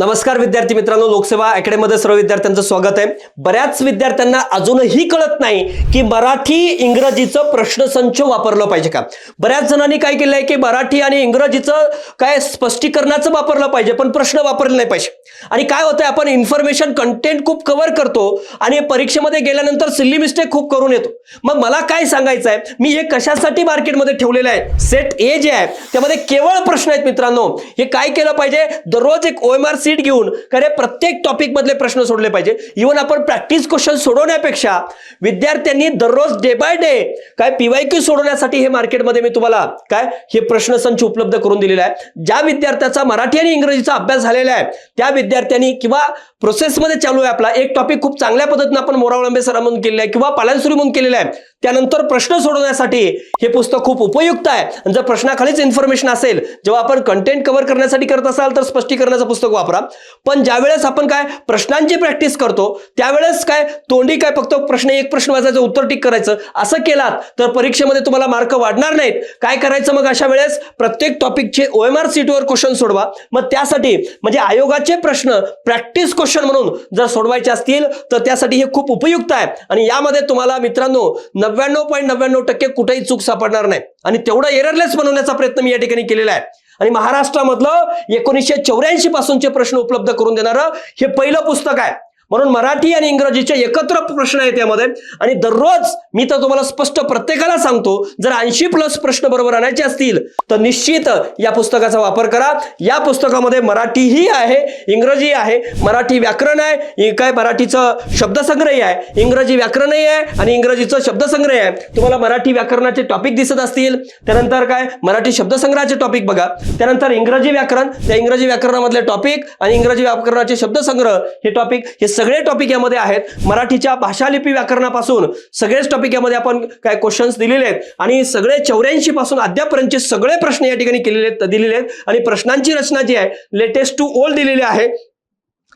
नमस्कार विद्यार्थी मित्रांनो लोकसेवा अकॅडमीमध्ये सर्व विद्यार्थ्यांचं स्वागत आहे. बऱ्याच विद्यार्थ्यांना अजूनही कळत नाही की मराठी इंग्रजीचं प्रश्नसंच वापरलं पाहिजे का? बऱ्याच जणांनी काय केलं आहे की मराठी आणि इंग्रजीचं काय स्पष्टीकरणाचं वापरलं पाहिजे पण प्रश्न वापरले नाही पाहिजे. आणि काय होतंय आपण इन्फॉर्मेशन कंटेंट खूप कव्हर करतो आणि परीक्षेमध्ये गेल्यानंतर सिल्ली मिस्टेक खूप करून येतो. मग मला काय सांगायचं आहे मी हे कशासाठी मार्केटमध्ये ठेवलेलं आहे? सेट ए जे आहे त्यामध्ये केवळ प्रश्न आहेत मित्रांनो. हे काय केलं पाहिजे? दररोज एक ओएमआरसी सीट घेऊन खरे प्रत्येक टॉपिक मधले प्रश्न सोडले पाहिजे. इव्हन आपण प्रॅक्टिस क्वेश्चन सोडवण्यापेक्षा विद्यार्थ्यांनी दररोज डे बाय डे काय पीवाय क्यू सोडवण्यासाठी हे मार्केटमध्ये मी तुम्हाला काय हे प्रश्न संच उपलब्ध करून दिलेला आहे. ज्या विद्यार्थ्याचा मराठी आणि इंग्रजीचा अभ्यास झालेला आहे त्या विद्यार्थ्यांनी किंवा प्रोसेसमध्ये चालू आहे आपला एक टॉपिक खूप चांगल्या पद्धतीने आपण मोरावळंबे सर म्हणून केलेला आहे किंवा पालांसुरी म्हणून केलेला आहे. त्यानंतर प्रश्न सोडवण्यासाठी हे पुस्तक खूप उपयुक्त आहे. आणि जर प्रश्नाखालीच इन्फॉर्मेशन असेल जेव्हा आपण कंटेंट कव्हर करण्यासाठी करत असाल तर स्पष्टीकरणाचं पुस्तक वापरा. पण ज्यावेळेस आपण काय प्रश्नांची प्रॅक्टिस करतो त्यावेळेस काय तोंडी काय फक्त प्रश्न एक प्रश्न वाचायचं उत्तर टिक करायचं असं केलात तर परीक्षेमध्ये तुम्हाला मार्क वाढणार नाहीत. काय करायचं मग अशा वेळेस? प्रत्येक टॉपिकचे ओ एम आर सीटवर क्वेश्चन सोडवा. मग त्यासाठी म्हणजे आयोगाचे प्रश्न प्रॅक्टिस क्वेश्चन म्हणून जर सोडवायचे असतील तर त्यासाठी हे खूप उपयुक्त आहे. आणि यामध्ये तुम्हाला मित्रांनो नव्याण्णव पॉईंट नव्याण्णव टक्के कुठेही चूक सापडणार नाही. आणि तेवढं एररलेस बनवण्याचा प्रयत्न मी या ठिकाणी केलेला आहे. आणि महाराष्ट्रामधलं एकोणीसशे चौऱ्याऐंशी पासूनचे प्रश्न उपलब्ध करून देणारं हे पहिलं पुस्तक आहे. म्हणून मराठी आणि इंग्रजीचे एकत्र प्रश्न आहेत त्यामध्ये आणि दररोज मी तर तुम्हाला स्पष्ट प्रत्येकाला सांगतो जर ऐंशी प्लस प्रश्न बरोबर आणायचे असतील तर निश्चित या पुस्तकाचा वापर करा. या पुस्तकामध्ये मराठीही आहे इंग्रजी आहे मराठी व्याकरण आहे काय मराठीचं शब्दसंग्रही आहे इंग्रजी व्याकरणही आहे आणि इंग्रजीचं शब्दसंग्रह आहे. तुम्हाला मराठी व्याकरणाचे टॉपिक दिसत असतील त्यानंतर काय? मराठी शब्दसंग्रहाचे टॉपिक बघा. त्यानंतर इंग्रजी व्याकरण त्या इंग्रजी व्याकरणामधले टॉपिक आणि इंग्रजी व्याकरणाचे शब्दसंग्रह हे टॉपिक हे सगळे टॉपिक यामध्ये आहेत. मराठीच्या भाषालिपी व्याकरणापासून सगळेच टॉपिक यामध्ये आपण काय क्वेश्चन्स दिलेले आहेत. आणि सगळे चौऱ्याऐंशी पासून अद्यापर्यंतचे सगळे प्रश्न या ठिकाणी केलेले आहेत दिलेले आहेत. आणि प्रश्नांची रचना जी आहे लेटेस्ट टू ओल्ड दिलेली आहे.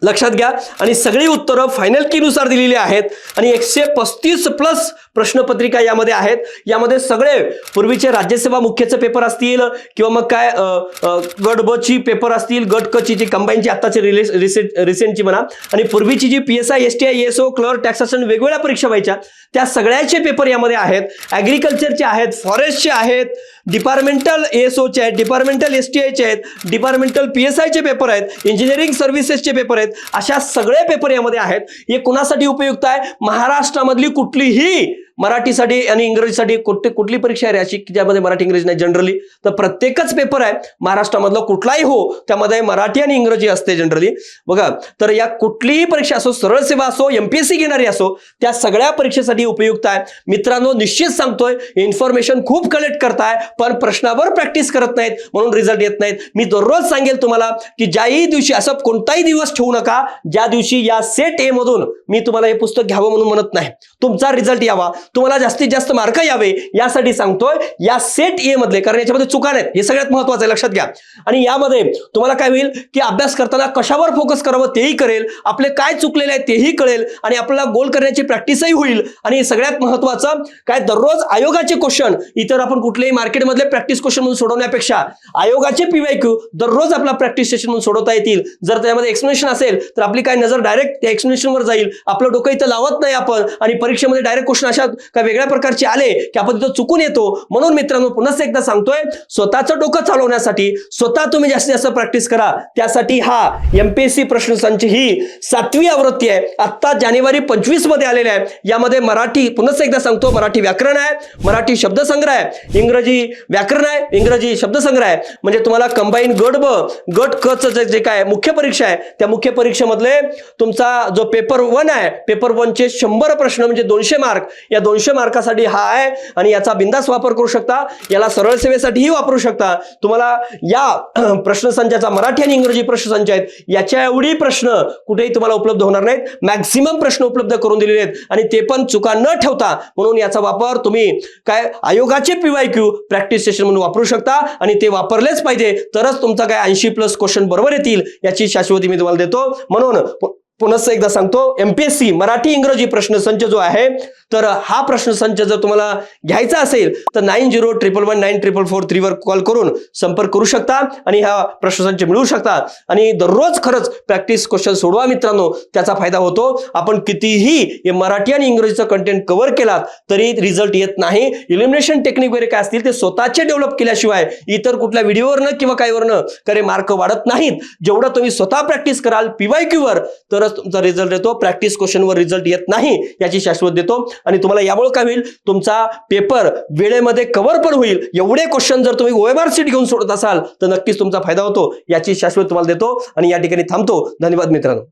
लक्षात घ्या. आणि सगळी उत्तरं फायनल कीनुसार दिलेली आहेत. आणि एकशे पस्तीस प्लस प्रश्नपत्रिका यामध्ये आहेत. यामध्ये सगळे पूर्वीचे राज्यसेवा मुख्यचे पेपर असतील किंवा मग काय गट ब ची पेपर असतील गट क ची जी कंबाईनची आत्ताची रिले रिसेंट रिसेंटची म्हणा. आणि पूर्वीची जी P S I S T I S O clerk taxation वेगवेगळ्या परीक्षा व्हायच्या त्या सगळ्याचे पेपर यामध्ये आहेत. ॲग्रिकल्चरचे आहेत फॉरेस्टचे आहेत डिपार्टमेंटल एस ओचे आहेत डिपार्टमेंटल एस टी आयचे आहेत डिपार्टमेंटल पी एस आयचे पेपर आहेत इंजिनिअरिंग सर्व्हिसेसचे पेपर आहेत. अशा सगळे पेपर यामध्ये आहेत. हे कुणासाठी उपयुक्त आहे? महाराष्ट्रामधली कुठलीही मराठीसाठी आणि इंग्रजीसाठी कुठे कुठली परीक्षा आहे अशी? की ज्यामध्ये मराठी इंग्रजी नाही जनरली तर प्रत्येकच पेपर आहे महाराष्ट्रामधला कुठलाही हो त्यामध्ये मराठी आणि इंग्रजी असते जनरली बघा तर या कुठलीही परीक्षा असो सरळ सेवा असो एमपीएससी घेणारी असो त्या सगळ्या परीक्षेसाठी उपयुक्त आहे. मित्रांनो निश्चित सांगतोय इन्फॉर्मेशन खूप कलेक्ट करताय पण प्रश्नावर प्रॅक्टिस करत नाहीत म्हणून रिझल्ट येत नाहीत. मी दररोज सांगेल तुम्हाला की ज्याही दिवशी असं कोणताही दिवस ठेवू नका ज्या दिवशी या सेट ए मधून मी तुम्हाला हे पुस्तक घ्यावं म्हणून म्हणत नाही. तुमचा रिझल्ट यावा. तुम्हाला जास्तीत जास्त मार्क यावे यासाठी सांगतोय या सेट ए मधले कारण याच्यामध्ये चुका नाहीत. हे सगळ्यात महत्वाचं आहे लक्षात घ्या. आणि यामध्ये तुम्हाला काय होईल की अभ्यास करताना कशावर फोकस करावं तेही करेल आपले काय चुकलेले आहे तेही कळेल आणि आपल्याला गोल करण्याची प्रॅक्टिसही होईल. आणि सगळ्यात महत्वाचं काय दररोज आयोगाचे क्वेश्चन इतर आपण कुठलेही मार्केटमधले प्रॅक्टिस क्वेश्चन म्हणून सोडवण्यापेक्षा आयोगाचे पीवाय क्यू दररोज आपला प्रॅक्टिस सेशन म्हणून सोडवता येतील. जर त्यामध्ये एक्सप्लेनेशन असेल तर आपली काय नजर डायरेक्ट त्या एक्सप्लेनेशनवर जाईल. आपलं डोकं इथं लावत नाही आपण आणि परीक्षेमध्ये डायरेक्ट क्वेश्चन अशा काय वेगळ्या प्रकारचे आले की आपण तिथं चुकून येतो? म्हणून मित्रांनो पुन्हा एकदा सांगतोय स्वतःचं डोकं चालवण्यासाठी स्वतः तुम्ही जास्तीत जास्त प्रॅक्टिस करा. त्यासाठी हा एमपीएससी प्रश्न संच ही सातवी आवृत्ती आहे. आता जानेवारी पंचवीसमध्ये आलेल्या आहे. यामध्ये मराठी पुन्हा एकदा सांगतो मराठी व्याकरण आहे मराठी शब्दसंग्रह आहे इंग्रजी व्याकरण आहे इंग्रजी शब्दसंग्रह आहे. म्हणजे तुम्हाला कंबाईन गट ब गट क जे- जे काय मुख्य परीक्षा आहे त्या मुख्य परीक्षेमधले तुमचा जो पेपर वन आहे पेपर वनचे शंभर प्रश्न म्हणजे दोनशे मार्क या दोनशे मार्कासाठी हा आहे आणि याचा बिंदास वापर करू शकता. याला सरळ सेवेसाठीही वापरू शकता. तुम्हाला या प्रश्नसंचाचा मराठी आणि इंग्रजी प्रश्नसंच आहेत याच्या एवढी प्रश्न कुठेही तुम्हाला उपलब्ध होणार नाहीत. मॅक्झिमम प्रश्न उपलब्ध करून दिलेले आहेत आणि ते पण चुका न ठेवता म्हणून याचा वापर तुम्ही काय आयोगाचे पीवाय क्यू प्रॅक्टिस सेशन म्हणून वापरू शकता आणि ते वापरलेच पाहिजे. तरच तुमचा काय ऐंशी प्लस क्वेश्चन बरोबर येतील याची शाश्वती मी तुम्हाला देतो. म्हणून पुनश्च एकदा सांगतो एमपीएससी मराठी इंग्रजी प्रश्नसंच जो आहे तर हा प्रश्नसंच जर तुम्हाला घ्यायचा असेल तर nine zero triple one nine triple four थ्रीवर call करून संपर्क करू शकता आणि हा प्रश्नसंच मिळू शकता. आणि दररोज खरंच प्रॅक्टिस क्वेश्चन सोडवा मित्रांनो त्याचा फायदा होतो. आपण कितीही मराठी आणि इंग्रजीचं कंटेंट कव्हर केलात तरी रिझल्ट येत नाही. इलिमिनेशन टेक्निक वगैरे काय असतील ते स्वतःचे डेव्हलप केल्याशिवाय इतर कुठल्या व्हिडिओवरनं किंवा काहीवरनं करे मार्क वाढत नाहीत. जेवढं तुम्ही स्वतः प्रॅक्टिस कराल पीवाय क्यूवर तरच तुमचा रिझल्ट येतो प्रॅक्टिस क्वेश्चनवर रिझल्ट येत नाही याची शाश्वत देतो. आणि तुम्हाला यामुळे काय होईल? तुमचा पेपर वेळेमध्ये कव्हर पण होईल. एवढे क्वेश्चन जर तुम्ही ओएमआर सीट घेऊन सोडत असाल तर नक्कीच तुमचा फायदा होतो. याची शाश्वत तुम्हाला देतो. आणि या ठिकाणी थांबतो. धन्यवाद मित्रांनो.